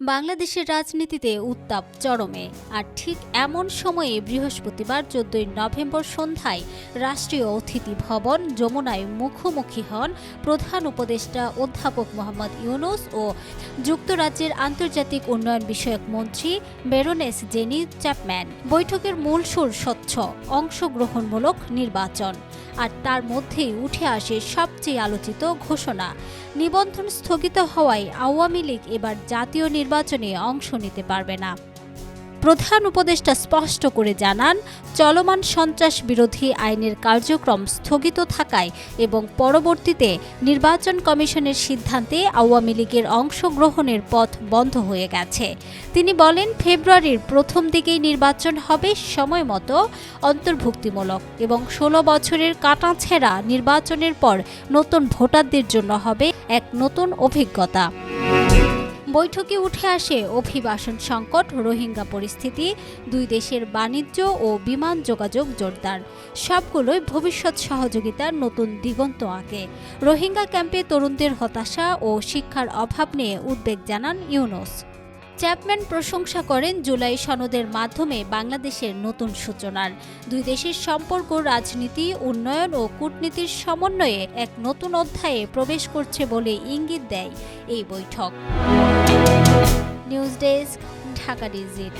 বাংলাদেশের রাজনীতিতে উত্তাপ চরমে। আর ঠিক এমন সময়ে বৃহস্পতিবার চোদ্দই নভেম্বর সন্ধ্যায় রাষ্ট্রীয় অতিথি ভবন যমুনায় মুখোমুখি হন প্রধান উপদেষ্টা অধ্যাপক মোহাম্মদ ইউনুস ও যুক্তরাজ্যের আন্তর্জাতিক উন্নয়ন বিষয়ক মন্ত্রী বেরোনেস জেনি চ্যাপম্যান। বৈঠকের মূল সুর স্বচ্ছ, অংশগ্রহণমূলক নির্বাচন। আর তার মধ্যেই উঠে আসে সবচেয়ে আলোচিত ঘোষণা। নিবন্ধন স্থগিত হওয়ায় আওয়ামী লীগ এবার জাতীয় নির্বাচনে অংশ নিতে পারবে না। প্রধান উপদেষ্টা স্পষ্ট করে জানান, চলমান সন্ত্রাস বিরোধী আইনের কার্যক্রম স্থগিত থাকায় এবং পরবর্তীতে নির্বাচন কমিশনের সিদ্ধান্তে আওয়ামী লীগের অংশগ্রহণের পথ বন্ধ হয়ে গেছে। তিনি বলেন, ফেব্রুয়ারির প্রথম দিকেই নির্বাচন হবে সময় মতো অন্তর্ভুক্তিমূলক এবং ষোলো বছরের কাটাছেঁড়া নির্বাচনের পর নতুন ভোটারদের জন্য হবে এক নতুন অভিজ্ঞতা। বৈঠকে উঠে আসে অভিবাসন সংকট, রোহিঙ্গা পরিস্থিতি, দুই দেশের বাণিজ্য ও বিমান যোগাযোগ জোরদার। সবগুলোই ভবিষ্যৎ সহযোগিতার নতুন দিগন্ত আঁকে। রোহিঙ্গা ক্যাম্পে তরুণদের হতাশা ও শিক্ষার অভাব নিয়ে উদ্বেগ জানান ইউনুস। চ্যাপম্যান প্রশংসা করেন জুলাই সনদের মাধ্যমে বাংলাদেশের নতুন সূচনার। দুই দেশের সম্পর্ক, রাজনীতি, উন্নয়ন ও কূটনীতির সমন্বয়ে এক নতুন অধ্যায়ে প্রবেশ করছে বলে ইঙ্গিত দেয় এই বৈঠক। News desk, Dhaka digit.